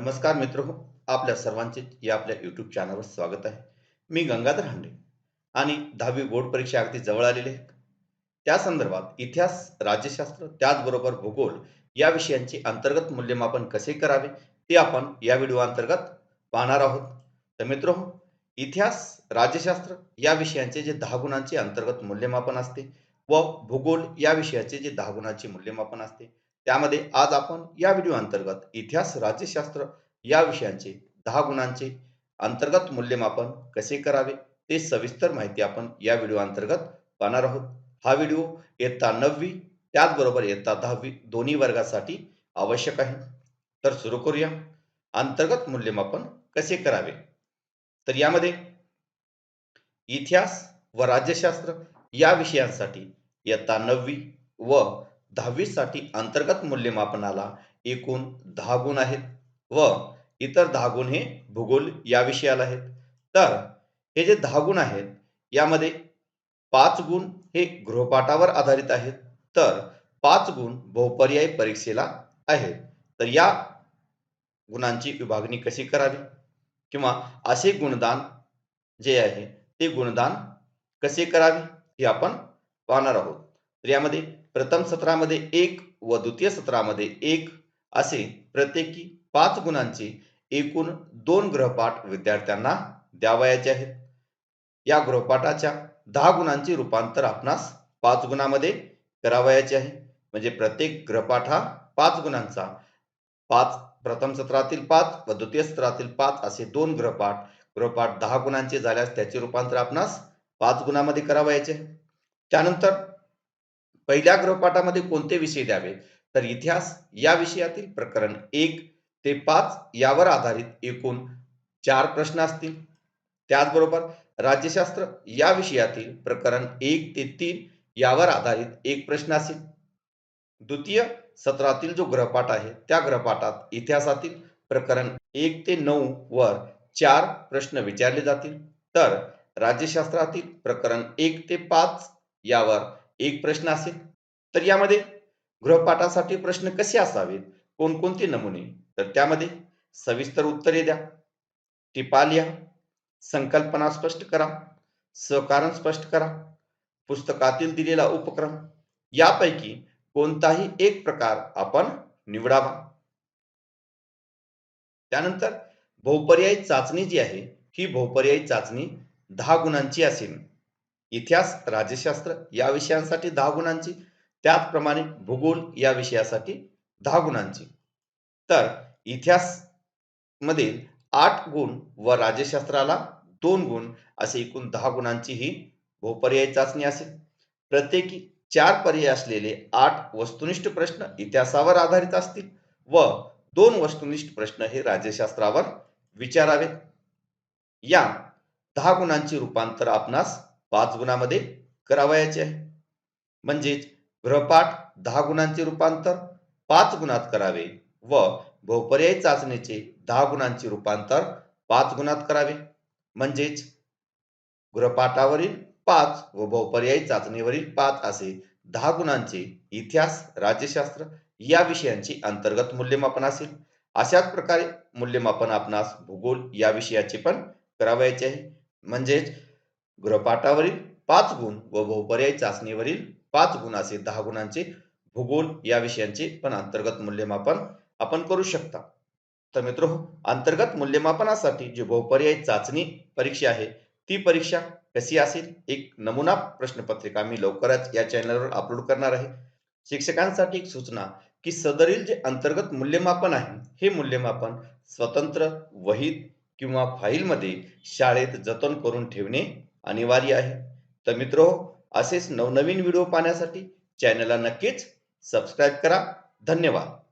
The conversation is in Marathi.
नमस्कार मित्र हो आपल्या सर्वांचे या आपल्या यूट्यूब चॅनलवर स्वागत आहे. मी गंगाधर हांडे आणि दहावी बोर्ड परीक्षा अगदी जवळ आलेली आहे. त्या संदर्भात इतिहास राज्यशास्त्र त्याचबरोबर भूगोल या विषयांचे अंतर्गत मूल्यमापन कसे करावे ते आपण या व्हिडिओ अंतर्गत पाहणार आहोत. तर मित्र हो इतिहास राज्यशास्त्र या विषयांचे जे दहा गुणांचे अंतर्गत मूल्यमापन असते व भूगोल या विषयाचे जे दहा गुणांचे मूल्यमापन असते त्यामध्ये आज आपण या व्हिडिओ अंतर्गत इतिहास राज्यशास्त्र या विषयांचे दहा गुणांचे अंतर्गत मूल्यमापन कसे करावे ते सविस्तर माहिती आपण या व्हिडिओ अंतर्गत पाहणार आहोत. हा व्हिडिओ इयत्ता नववी त्याचबरोबर इयत्ता दहावी दोन्ही वर्गासाठी आवश्यक आहे. तर सुरू करूया. अंतर्गत मूल्यमापन कसे करावे? तर यामध्ये इतिहास व राज्यशास्त्र या विषयांसाठी इयत्ता नववी व दहावीसाठी अंतर्गत मूल्यमापनाला एकूण दहा गुण आहेत व इतर दहा गुण हे भूगोल या विषयाला आहेत. तर हे जे दहा गुण आहेत यामध्ये पाच गुण हे गृहपाठावर आधारित आहेत. तर पाच गुण बहुपर्यायी परीक्षेला आहेत. तर या गुणांची विभागणी कशी करावी? किंवा असे गुणदान जे आहे ते गुणदान कसे करावे? हे आपण पाहणार आहोत. तर यामध्ये प्रथम सत्रामध्ये एक व द्वितीय सत्रामध्ये एक असे प्रत्येकी पाच गुणांचे एकूण दोन गृहपाठ विद्यार्थ्यांना द्यावयाचे आहेत. या गृहपाठाच्या दहा गुणांचे रूपांतर आपणास पाच गुणामध्ये करावयाचे आहे. म्हणजे प्रत्येक गृहपाठ हा पाच गुणांचा. पाच प्रथम सत्रातील पाच व द्वितीय सत्रातील पाच असे दोन गृहपाठ गृहपाठ दहा गुणांचे झाल्यास त्याचे रूपांतर आपणास पाच गुणामध्ये करावयाचे आहे. त्यानंतर पहिल्या गृहपाठामध्ये कोणते विषय द्यावे? तर इतिहास या विषयातील प्रकरण एक ते पाच यावर आधारित एकूण चार प्रश्न असतील. त्याचबरोबर राज्यशास्त्र या विषयातील प्रकरण एक ते तीन यावर आधारित एक प्रश्न असेल. द्वितीय सत्रातील जो ग्रहपाठ आहे त्या ग्रहपाठात इतिहासातील प्रकरण एक ते नऊ वर चार प्रश्न विचारले जातील. तर राज्यशास्त्रातील प्रकरण एक ते पाच यावर एक प्रश्न असेल. तर यामध्ये गृहपाठासाठी प्रश्न कसे असावेत? कोणकोणते नमुने? तर त्यामध्ये सविस्तर उत्तरे द्या. टिपा लिहा. संकल्पना स्पष्ट करा. सहकारण स्पष्ट करा. पुस्तकातील दिलेला उपक्रम. यापैकी कोणताही एक प्रकार आपण निवडावा. त्यानंतर बहुपर्यायी चाचणी जी आहे ही बहुपर्यायी चाचणी दहा गुणांची असेल. इतिहास राज्यशास्त्र या विषयांसाठी दहा गुणांची त्याचप्रमाणे भूगोल या विषयासाठी दहा गुणांची. तर इतिहासमध्ये आठ गुण व राज्यशास्त्राला दोन गुण असे एकूण दहा गुणांची ही बहुपर्यायी चाचणी असेल. प्रत्येकी चार पर्याय असलेले आठ वस्तुनिष्ठ प्रश्न इतिहासावर आधारित असतील व दोन वस्तुनिष्ठ प्रश्न हे राज्यशास्त्रावर विचारावेत. या दहा गुणांची रूपांतर आपणास पाच गुणामध्ये करावयाचे आहे. म्हणजेच गृहपाठ दहा गुणांचे रूपांतर पाच गुणात करावे व बहुपर्यायी चाचणीचे दहा गुणांचे रूपांतर पाच गुणात करावे. म्हणजेच गृहपाठावरील पाच व बहुपर्यायी चाचणीवरील पाच असे दहा गुणांचे इतिहास राज्यशास्त्र या विषयांची अंतर्गत मूल्यमापन असेल. अशाच प्रकारे मूल्यमापन आपणास भूगोल या विषयाचे पण करावयाचे आहे. म्हणजेच गृहपाठावरील पाच गुण व बहुपर्यायी चाचणीवरील पाच गुण असे दहा गुणांचे भूगोल या विषयांचे पण अंतर्गत मूल्यमापन आपण करू शकता. तर मित्र अंतर्गत मूल्यमापनासाठी जी बहुपर्यायी चाचणी परीक्षा आहे ती परीक्षा कशी असेल? एक नमुना प्रश्नपत्रिका मी लवकरच या चॅनलवर अपलोड करणार आहे. शिक्षकांसाठी एक सूचना की सदरील जे अंतर्गत मूल्यमापन आहे हे मूल्यमापन स्वतंत्र वहीत किंवा फाईलमध्ये शाळेत जतन करून ठेवणे अनिवार्य आहे. तर मित्र असेच नवनवीन व्हिडिओ पाहण्यासाठी चॅनलला नक्कीच सबस्क्राईब करा. धन्यवाद.